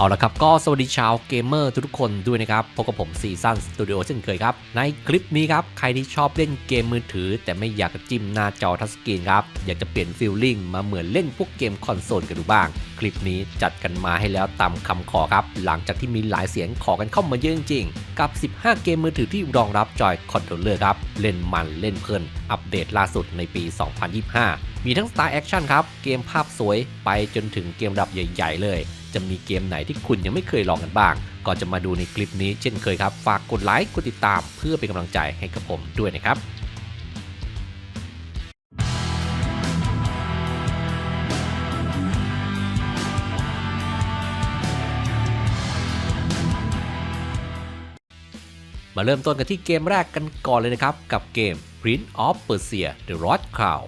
เอาละครับ ก็สวัสดีชาวเกมเมอร์ทุกคนด้วยนะครับ พบกับผมซีซันสตูดิโอเช่นเคยครับ ในคลิปนี้ครับ ใครที่ชอบเล่นเกมมือถือ แต่ไม่อยากจิ้มหน้าจอทัชสกรีนครับ อยากจะเปลี่ยนฟิลลิ่งมาเหมือนเล่นพวกเกมคอนโซลกันดูบ้าง คลิปนี้จัดกันมาให้แล้วตามคำขอครับ หลังจากที่มีหลายเสียงขอกันเข้ามาเยอะจริงๆกับ 15 เกมมือถือที่รองรับจอยคอนโทรลเลอร์ครับเล่นมันเล่นเพลินอัปเดตล่าสุดในปี 2025 มีทั้งสไตล์แอคชั่นครับเกมภาพสวยไปจนถึงเกมระดับใหญ่ ๆ เลย จะมีเกมไหนที่คุณยังไม่เคยลองกันบ้าง ก็จะมาดูในคลิปนี้เช่นเคยครับ ฝากกดไลค์กดติดตามเพื่อเป็นกำลังใจให้กับผมด้วยนะครับมาเริ่มต้นกันที่เกมแรกกันก่อนเลยนะครับ กับเกม Prince of Persia The Lost Crown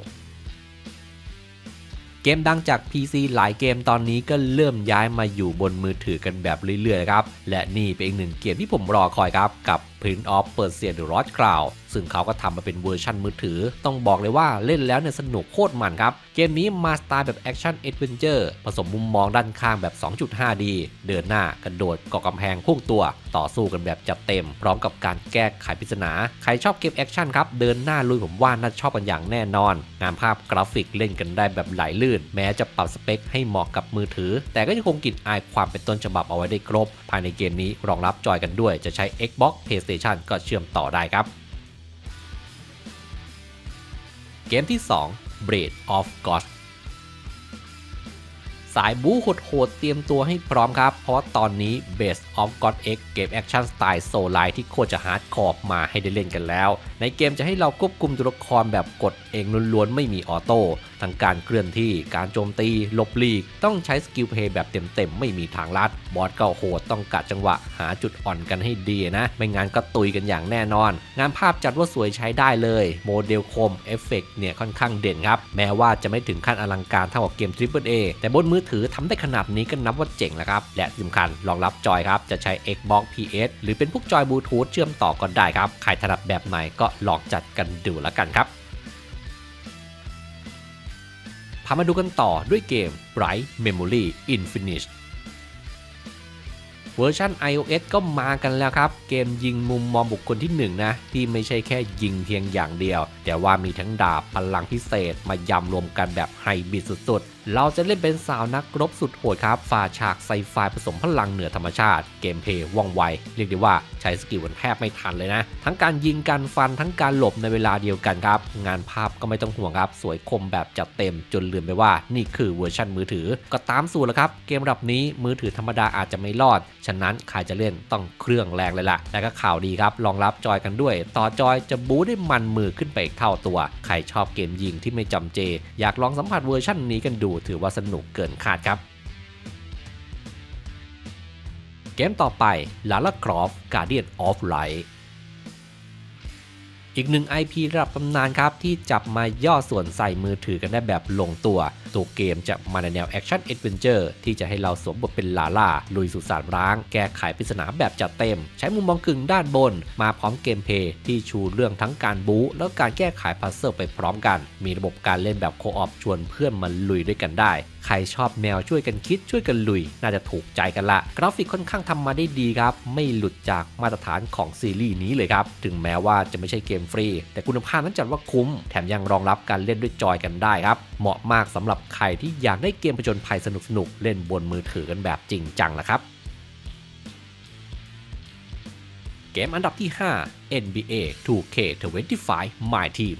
เกมดังจาก PC หลายเกมตอนนี้ก็เริ่มย้ายมาอยู่บนมือถือกันแบบเรื่อยๆครับ และนี่เป็นอีกหนึ่งเกมที่ผมรอคอยครับ กับ Prince of Persia The Lost Crown ซึ่งเขาก็ทำมาเป็นเวอร์ชันมือถือ ต้องบอกเลยว่าเล่นแล้วเนี่ยสนุกโคตรมันครับ เกมนี้มาสไตล์แบบแอคชั่นเอดเวนเจอร์ผสมมุมมองด้านข้างแบบ 2.5D เดินหน้ากระโดดเกาะกำแพงพุ่งตัวต่อสู้กันแบบจัดเต็ม พร้อมกับการแก้ไขปริศนา ใครชอบเกมแอคชั่นครับ เดินหน้าลุยผมว่าน่าชอบกันอย่างแน่นอน งานภาพกราฟิกเล่นกันได้แบบไหลลื่น แม้จะปรับสเปคให้เหมาะกับมือถือ แต่ก็ยังคงกลิ่นอายความเป็นต้นฉบับเอาไว้ได้ครบ ภายในเกมนี้รองรับจอยกันด้วย จะใช้ Xbox PlayStation ก็เชื่อมต่อได้ครับ เกมที่ 2 Blade of God สายบู๊โหดๆเตรียมตัวให้พร้อมครับ เพราะตอนนี้ Base of God X เกมแอคชั่นสไตล์โซลไลที่โคตรจะฮาร์ดคอร์มาให้ได้เล่นกันแล้ว ในเกมจะให้เราควบคุมตัวละครแบบกดเองล้วนๆ ไม่มีออโต้ทั้งการเคลื่อนที่การโจมตีลบลีก ต้องใช้สกิลเพย์แบบเต็มๆ ไม่มีทางลัด บอสก็โหดต้องกะจังหวะหาจุดอ่อนกันให้ดีนะ ไม่งั้นก็ตุยกันอย่างแน่นอน งานภาพจัดว่าสวยใช้ได้เลย โมเดลคมเอฟเฟกเนี่ยค่อนข้างเด่นครับแม้ว่าจะไม่ถึงขั้นอลังการเท่ากับเกม Triple A แต่บนมือถือทำได้ขนาดนี้ก็นับว่าเจ๋งแล้วครับ และสำคัญรองรับจอยครับ จะใช้ Xbox PS หรือเป็นพวกจอยบลูทูธเชื่อมต่อก็ได้ครับ ใครถนัดแบบไหนก็ลองจัดกันดูแล้วกันครับพามาดูกันต่อด้วยเกม Bright Memory Infinite เวอร์ชัน iOS ก็มากันแล้วครับ เกมยิงมุมมองบุคคลที่1นนะ ที่ไม่ใช่แค่ยิงเพียงอย่างเดียว แต่ว่ามีทั้งดาบพลังพิเศษมายำรวมกันแบบไฮบริดสุดๆเราจะเล่นเป็นสาวนักรบสุดโหดครับฝ่าฉากไซไฟผสมพลังเหนือธรรมชาติ เกมเพย์ว่องไว เรียกได้ว่าใช้สกิลกันแทบไม่ทันเลยนะ ทั้งการยิงการฟันทั้งการหลบในเวลาเดียวกันครับ งานภาพก็ไม่ต้องห่วงครับ สวยคมแบบจัดเต็มจนลืมไปว่า นี่คือเวอร์ชันมือถือ ก็ตามสูตรแล้วครับ เกมระดับนี้มือถือธรรมดาอาจจะไม่รอด ฉะนั้นใครจะเล่นต้องเครื่องแรงเลยล่ะและก็ข่าวดีครับรองรับจอยกันด้วย ต่อจอยจะบู๊ได้มันมือขึ้นไปอีกเท่าตัวใครชอบเกมยิงที่ไม่จำเจ อยากลองสัมผัสเวอร์ชันนี้กันดูถือว่าสนุกเกินคาดครับ เกมต่อไปลาลาครอฟการ์เดียนออฟไลท์ อีกหนึ่ง IP ระดับตำนานครับ ที่จับมาย่อส่วนใส่มือถือกันได้แบบลงตัว ตัวเกมจะมาในแนวแอคชั่นเอดเวนเจอร์ที่จะให้เราสวมบทเป็นลาล่า ลุยสุสานร้าง แก้ไขปริศนาแบบจัดเต็ม ใช้มุมมองกึ่งด้านบน มาพร้อมเกมเพย์ที่ชูเรื่องทั้งการบู๊แล้วการแก้ไขพัซเซิลไปพร้อมกัน มีระบบการเล่นแบบโคออฟชวนเพื่อนมาลุยด้วยกันได้ใครชอบแนวช่วยกันคิดช่วยกันลุย น่าจะถูกใจกันละ กราฟิกค่อนข้างทำมาได้ดีครับ ไม่หลุดจากมาตรฐานของซีรีส์นี้เลยครับ ถึงแม้ว่าจะไม่ใช่เกมฟรี แต่คุณภาพนั้นจัดว่าคุ้ม แถมยังรองรับการเล่นด้วยจอยกันได้ครับ เหมาะมากสำหรับใครที่อยากได้เกมผจญภัยสนุกๆเล่นบนมือถือกันแบบจริงจังละครับเกมอันดับที่ 5 NBA 2K25 My Team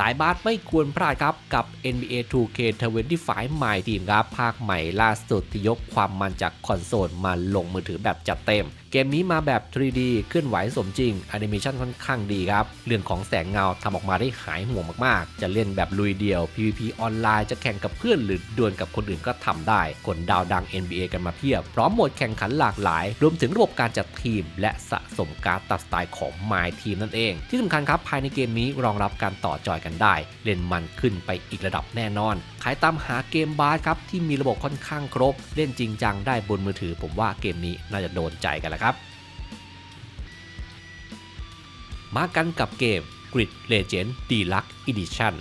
สายบาสไม่ควรพลาดครับกับ NBA 2K25 My Team ครับ ภาคใหม่ล่าสุดที่ยกความมันจากคอนโซลมาลงมือถือแบบจัดเต็ม เกมนี้มาแบบ 3D เคลื่อนไหวสมจริงแอนิเมชันค่อนข้างดีครับ เรื่องของแสงเงาทำออกมาได้หายห่วงมากๆ จะเล่นแบบลุยเดียว PVP ออนไลน์จะแข่งกับเพื่อนหรือดวลกับคนอื่นก็ทำได้คนดาวดัง NBA กันมาเพียบ พร้อมโหมดแข่งขันหลากหลาย รวมถึงระบบการจัดทีม และสะสมการ์ดตัดสไตล์ของ My Team นั่นเอง ที่สำคัญครับภายในเกมนี้รองรับการต่อจอยกันได้ เล่นมันขึ้นไปอีกระดับแน่นอน ขายตามหาเกมบาสครับที่มีระบบค่อนข้างครบ เล่นจริงจังได้บนมือถือ ผมว่าเกมนี้น่าจะโดนใจกันแหละครับ มากันกับเกม Grid Legend Deluxe Edition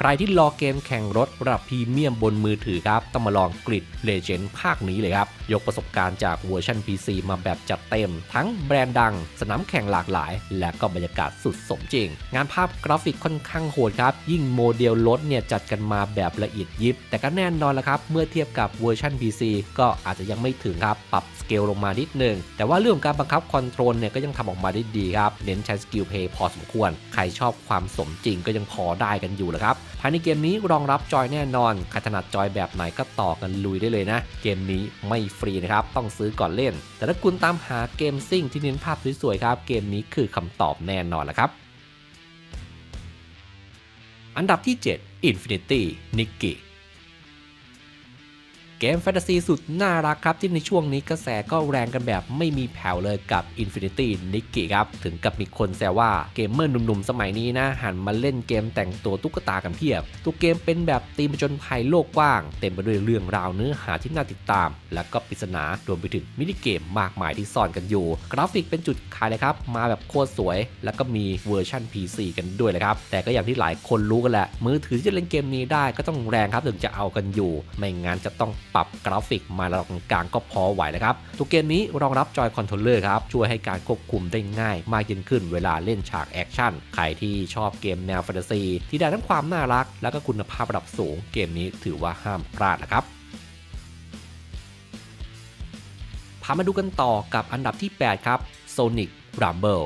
ใครที่รอเกมแข่งรถระดับพรีเมียมบนมือถือครับ ต้องมาลองกริดเลเจนด์ภาคนี้เลยครับ ยกประสบการณ์จากเวอร์ชัน PC มาแบบจัดเต็ม ทั้งแบรนด์ดัง สนามแข่งหลากหลาย และก็บรรยากาศสุดสมจริง งานภาพกราฟิกค่อนข้างโหดครับ ยิ่งโมเดลรถเนี่ยจัดกันมาแบบละเอียดยิบ แต่ก็แน่นอนละครับ เมื่อเทียบกับเวอร์ชัน PC ก็อาจจะยังไม่ถึงครับปรับสเกลลงมานิดนึงแต่ว่าเรื่องการบังคับคอนโทรลเนี่ยก็ยังทำออกมาได้ดีครับเน้นใช้สกิลเพย์พอสมควร ใครชอบความสมจริงก็ยังพอได้กันอยู่แหละครับภายในเกมนี้รองรับจอยแน่นอนใครถนัดจอยแบบไหนก็ต่อกันลุยได้เลยนะ เกมนี้ไม่ฟรีนะครับ ต้องซื้อก่อนเล่น แต่ถ้าคุณตามหาเกมซิ่งที่เน้นภาพสวยๆครับ เกมนี้คือคำตอบแน่นอนละครับ อันดับที่ 7 Infinity Nikki เกมแฟนตาซีสุดน่ารักครับ ที่ในช่วงนี้กระแสก็แรงกันแบบไม่มีแผ่วเลยกับ Infinity Nikki ครับ ถึงกับมีคนแซวว่าเกมเมอร์หนุ่มๆ สมัยนี้นะ หันมาเล่นเกมแต่งตัวตุ๊กตากันเพียบ ตัวเกมเป็นแบบตีมจญภัยโลกกว้าง เต็มไปด้วยเรื่องราวเนื้อหาที่น่าติดตาม และก็ปริศนารวมไปถึงมินิเกมมากมายที่ซ่อนกันอยู่ กราฟิกเป็นจุดขายเลยครับมาแบบโคตรสวย แล้วก็มีเวอร์ชัน PC กันด้วยเลยครับแต่ก็อย่างที่หลายคนรู้กันแหละมือถือที่จะเล่นเกมนี้ได้ก็ต้องแรงครับถึงจะเอากันอยู่ ไม่งั้นจะต้องปรับกราฟิกมาระดับกลางก็พอไหวแล้วครับตัวเกมนี้รองรับจอยคอนโทรลเลอร์ครับ ช่วยให้การควบคุมได้ง่ายมากยิ่งขึ้นเวลาเล่นฉากแอคชั่น ใครที่ชอบเกมแนวแฟนตาซี ที่ได้ทั้งความน่ารัก และก็คุณภาพระดับสูง เกมนี้ถือว่าห้ามพลาดนะครับพามาดูกันต่อกับอันดับที่ 8 ครับ Sonic Rumble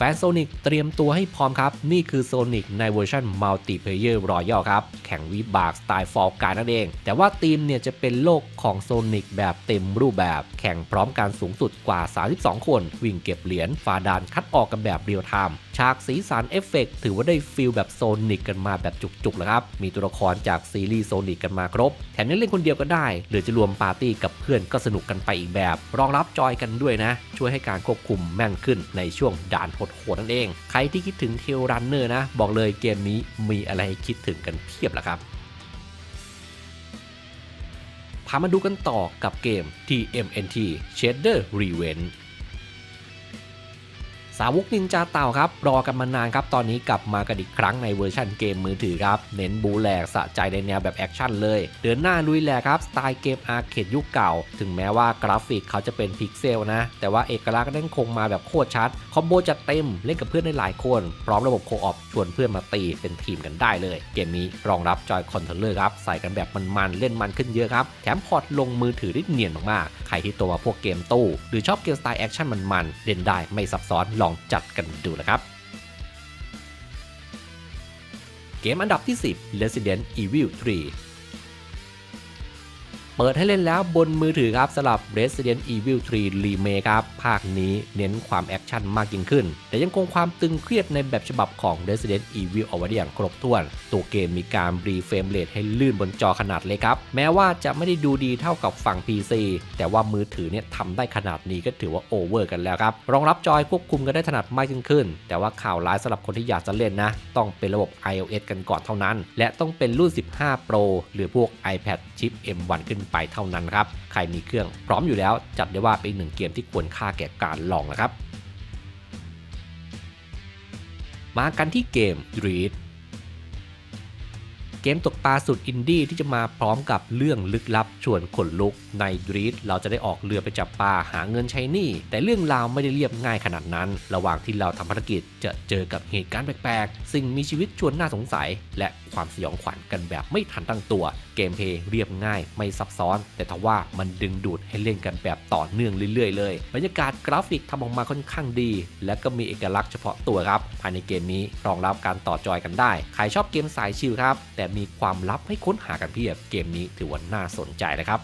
แฟนโซนิกเตรียมตัวให้พร้อมครับ นี่คือโซนิกในเวอร์ชันมัลติเพเยอร์รอยัลครับ แข่งวิบากสไตล์ฟอลการนั่นเอง แต่ว่าทีมเนี่ยจะเป็นโลกของโซนิกแบบเต็มรูปแบบ แข่งพร้อมการสูงสุดกว่า 32 คน วิ่งเก็บเหรียญฟาดานคัดออกกันแบบเรียลไทม์ ฉากสีสันเอฟเฟกถือว่าได้ฟิลแบบโซนิกกันมาแบบจุกๆแล้วครับ มีตัวละครจากซีรีส์โซนิกกันมาครบ แถมยังเล่นคนเดียวก็ได้ หรือจะรวมปาร์ตี้กับเพื่อนก็สนุกกันไปอีกแบบ รองรับจอยกันด้วยนะ ช่วยให้การควบคุมแม่นขึ้นในช่วงด่านโหดๆนั่นเอง ใครที่คิดถึงเทลรันเนอร์นะ บอกเลยเกมนี้มีอะไรให้คิดถึงกันเพียบแล้วครับพามาดูกันต่อกับเกม TMNT Shader Revenge สาวกนินจาเต่าครับรอกันมานานครับตอนนี้กลับมากันอีกครั้งในเวอร์ชันเกมมือถือครับเน้นบูแหลกสะใจในแนวแบบแอคชั่นเลย เดินหน้าลุยแหลกครับสไตล์เกมอาร์เคดยุคเก่า ถึงแม้ว่ากราฟิกเขาจะเป็นพิกเซลนะ แต่ว่าเอกลักษณ์นั้นคงมาแบบโคตรชัด คอมโบจัดเต็มเล่นกับเพื่อนได้หลายคน พร้อมระบบโคออฟชวนเพื่อนมาตีเป็นทีมกันได้เลย เกมนี้รองรับจอยคอนโทรลเลอร์ครับใส่กันแบบมันๆเล่นมันขึ้นเยอะครับแถมพอร์ตลงมือถือได้เนียนมากๆใครที่ตัวมาพวกเกมตู้ หรือชอบเกมสไตล์แอคชั่นมันๆเล่นได้ไม่ซับซ้อนลองจัดกันดูนะครับ เกมอันดับที่ 10 Resident Evil 3 เปิดให้เล่นแล้วบนมือถือครับสำหรับ Resident Evil 3 Remake ครับ ภาคนี้เน้นความแอคชั่นมากยิ่งขึ้น แต่ยังคงความตึงเครียดในแบบฉบับของ Resident Evil เอาไว้ได้อย่างครบถ้วน ตัวเกมมีการรีเฟรมเรทให้ลื่นบนจอขนาดเล็กครับ แม้ว่าจะไม่ได้ดูดีเท่ากับฝั่ง PC แต่ว่ามือถือเนี่ยทำได้ขนาดนี้ก็ถือว่าโอเวอร์กันแล้วครับ รองรับจอยควบคุมกันได้ถนัดมากยิ่งขึ้น แต่ว่าข่าวร้ายสำหรับคนที่อยากจะเล่นนะ ต้องเป็นระบบ iOS กันก่อนเท่านั้น และต้องเป็นรุ่น 15 Pro หรือพวก iPad ชิป M1 ขึ้นไปเท่านั้นครับ ใครมีเครื่องพร้อมอยู่แล้ว จัดได้ว่าเป็นหนึ่งเกมที่ควรค่าแก่การลองนะครับ มากันที่เกม Dread มตกปลาสุดอินดี้ที่จะมาพร้อมกับเรื่องลึกลับชวนขนลุกในดรีดเราจะได้ออกเรือไปจับปลาหาเงินใช้หนี้แต่เรื่องราวไม่ได้เรียบง่ายขนาดนั้น ระหว่างที่เราทำภารกิจจะเจอกับเหตุการณ์แปลกๆ สิ่งมีชีวิตชวนน่าสงสัย และความสยองขวัญกันแบบไม่ทันตั้งตัว เกมเพย์เรียบง่ายไม่ซับซ้อน แต่ทว่ามันดึงดูดให้เล่นกันแบบต่อเนื่องเรื่อยๆ เลยบรรยากาศกราฟิกทำออกมาค่อนข้างดี และก็มีเอกลักษณ์เฉพาะตัวครับภายในเกมนี้รองรับการต่อจอยกันได้ใครชอบเกมสายชิลครับแต่มีีความลับให้ค้นหากันเพียบเกมนี้ถือว่าน่าสนใจนะครับ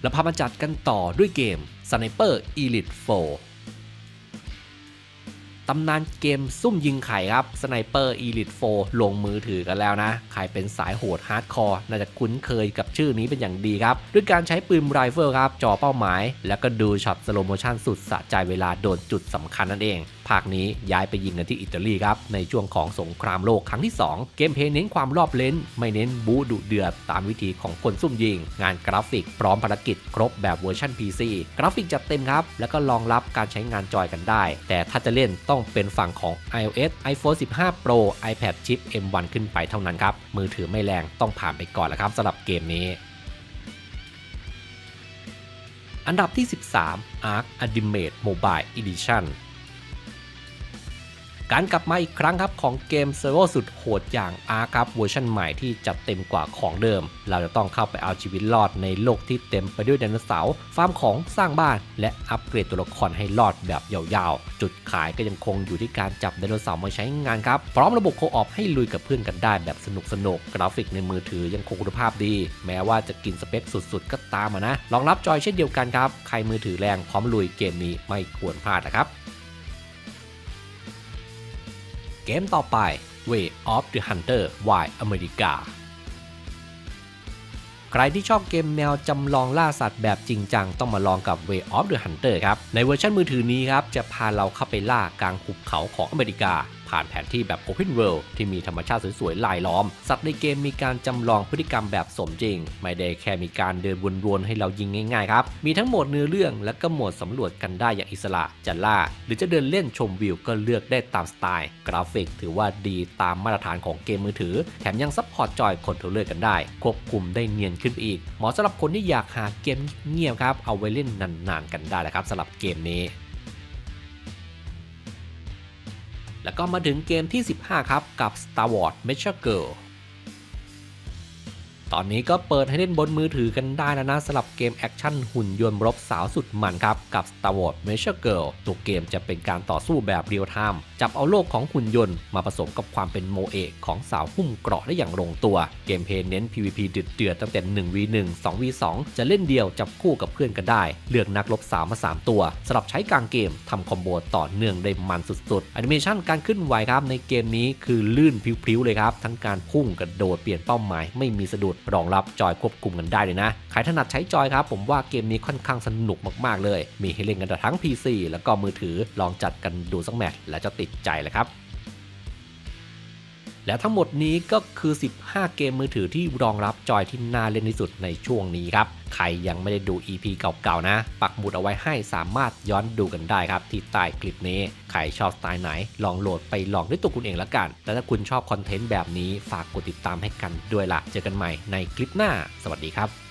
แล้วพามาจัดกันต่อด้วยเกม Sniper Elite 4 ตำนานเกมซุ่มยิงไข่ครับ Sniper Elite 4 ลงมือถือกันแล้วนะ ใครเป็นสายโหดฮาร์ดคอร์น่าจะคุ้นเคยกับชื่อนี้เป็นอย่างดีครับ ด้วยการใช้ปืนไรเฟิลครับ จ่อเป้าหมาย แล้วก็ดูช็อตสโลโมชันสุดสะใจเวลาโดนจุดสำคัญนั่นเองภาคนี้ย้ายไปยิงกันที่อิตาลีครับ ในช่วงของสงครามโลกครั้งที่ 2 เกมเพย์เน้นความรอบเลนไม่เน้นบูดุเดือดตามวิธีของคนซุ่มยิง งานกราฟิกพร้อมภารกิจครบแบบเวอร์ชัน PC กราฟิกจัดเต็มครับ แล้วก็รองรับการใช้งานจอยกันได้ แต่ถ้าจะเล่นต้องเป็นฝั่งของ iOS iPhone 15 Pro iPad chip M1 ขึ้นไปเท่านั้นครับมือถือไม่แรงต้องผ่านไปก่อนแล้วครับสำหรับเกมนี้อันดับที่ 13 Ark Ultimate Mobile Edition การกลับมาอีกครั้งครับของเกมเซอร์โวสุดโหดอย่าง Ark ครับเวอร์ชันใหม่ที่จัดเต็มกว่าของเดิม เราจะต้องเข้าไปเอาชีวิตรอดในโลกที่เต็มไปด้วยไดโนเสาร์ฟาร์มของสร้างบ้าน และอัปเกรดตัวละครให้รอดแบบยาวๆ จุดขายก็ยังคงอยู่ที่การจับไดโนเสาร์มาใช้งานครับ พร้อมระบบโคออฟให้ลุยกับเพื่อนกันได้แบบสนุกๆกกราฟิกในมือถือยังคงคุณภาพดี แม้ว่าจะกินสเปคสุดๆ ก็ตามนะรองรับจอยเช่นเดียวกันครับใครมือถือแรงพร้อมลุยเกมนี้ไม่ควรพลาดนะครับ เกมต่อไป Way of the Hunter Wild America ใครที่ชอบเกมแนวจำลองล่าสัตว์แบบจริงจังต้องมาลองกับ Way of the Hunter ครับ ในเวอร์ชันมือถือนี้ครับ จะพาเราเข้าไปล่ากลางหุบเขาของอเมริกา ผ่านแผนที่แบบ Open World ที่มีธรรมชาติสวยๆลายล้อม สัตว์ในเกมมีการจำลองพฤติกรรมแบบสมจริง ไม่ได้แค่มีการเดินวนๆให้เรายิงง่ายๆครับ มีทั้งโหมดเนื้อเรื่องและก็โหมดสำรวจกันได้อย่างอิสระจะล่า หรือจะเดินเล่นชมวิวก็เลือกได้ตามสไตล์ กราฟิกถือว่าดีตามมาตรฐานของเกมมือถือ แถมยังซัพพอร์ตจอยคอนโทรลเลอร์กันได้ ควบคุมได้เนียนขึ้นไปอีก เหมาะสำหรับคนที่อยากหาเกมเงียบครับเอาไว้เล่นนานๆกันได้แหละครับสำหรับเกมนี้ แล้วก็มาถึงเกมที่ 15 ครับ กับ Star Wars Mecha Girl ตอนนี้ก็เปิดให้เล่นบนมือถือกันได้แล้วนะสำหรับเกมแอคชั่นหุ่นยนต์รบสาวสุดมันครับ กับ Star Wars Mecha Girl ตัวเกมจะเป็นการต่อสู้แบบเรียลไทม์จับเอาโลกของหุ่นยนต์มาผสมกับความเป็นโมเอะของสาวหุ้มเกราะได้อย่างลงตัว เกมเพย์เน้น PVP เดือดๆตั้งแต่ 1v1 2v2 จะเล่นเดียวจับคู่กับเพื่อนกันได้ เลือกนักรบสาวมา 3 ตัวสำหรับใช้กลางเกมทำคอมโบต่อเนื่องได้มันสุดๆแอนิเมชันการขึ้นไหวครับในเกมนี้คือลื่นพริ้วๆเลยครับทั้งการพุ่งกระโดดเปลี่ยนเป้าหมายไม่มีสะดุดรองรับจอยควบคุมกันได้เลยนะ ใครถนัดใช้จอยครับ ผมว่าเกมนี้ค่อนข้างสนุกมากๆเลย มีให้เล่นกันทั้ง PC แล้วก็มือถือลองจัดกันดูสักแมตช์แล้วจะติดใจเลยครับ และทั้งหมดนี้ก็คือ 15 เกมมือถือที่รองรับจอยที่น่าเล่นที่สุดในช่วงนี้ครับ ใครยังไม่ได้ดู EP เก่าๆนะ ปักหมุดเอาไว้ให้สามารถย้อนดูกันได้ครับ ที่ใต้คลิปนี้ ใครชอบสไตล์ไหน ลองโหลดไปลองด้วยตัวคุณเองละกัน และถ้าคุณชอบคอนเทนต์แบบนี้ฝากกดติดตามให้กันด้วยละเจอกันใหม่ในคลิปหน้า สวัสดีครับ